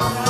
Bye.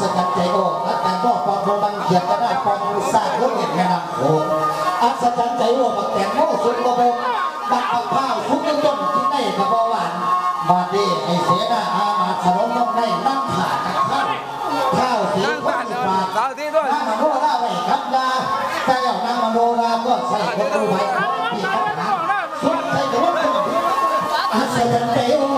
สกัดใจโอ้อาการก็ความโบางเขียดก็ได้ความสร้างลูกเห็นแม่น้ำโอ้อัศจรรย์ใจโอ้บักแตงโม่สุดกระโบกงบักข้าวสุกในต้นที่ได้กระบอหวานมาดีไอเสนาอามาสรองน้องได้นั่งขาดข้าวข้าวสีข้าวสีบาทข้าวสีด้วยนางมโข้าไว้ครับดาแต่เย่านางมโนราก็ใส่กระตุ้ไปีกระตุ้สุดใส่กระตุ้นอัศจรรย์ใจโอ้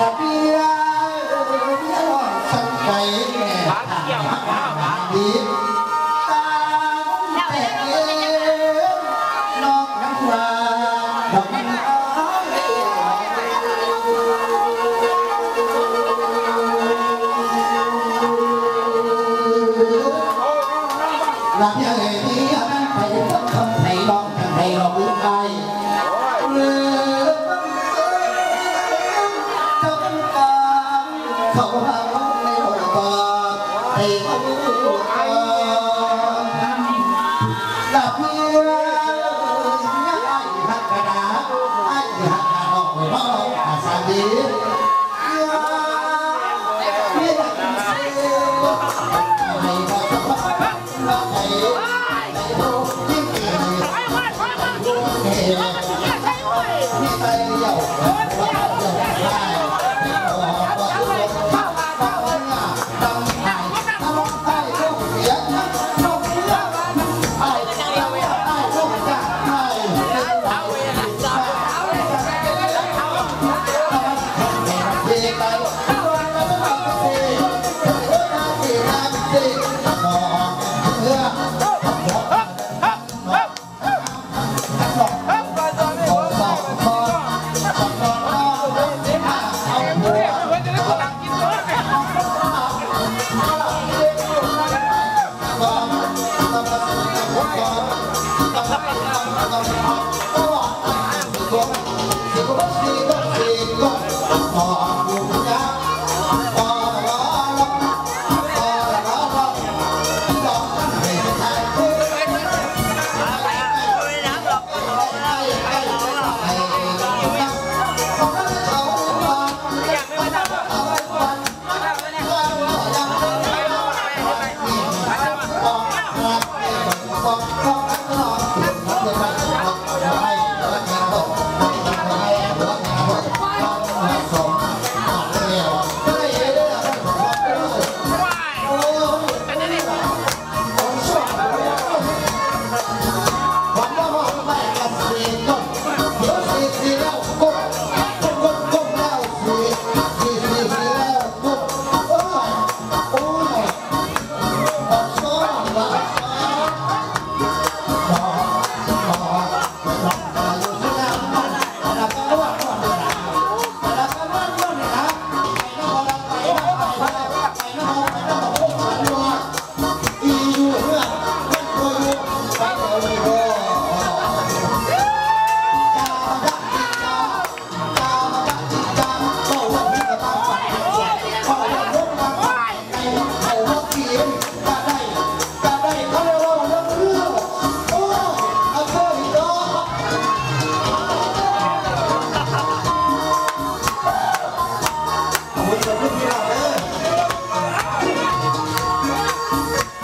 maravilha. 一杯又喝不完的酒快快快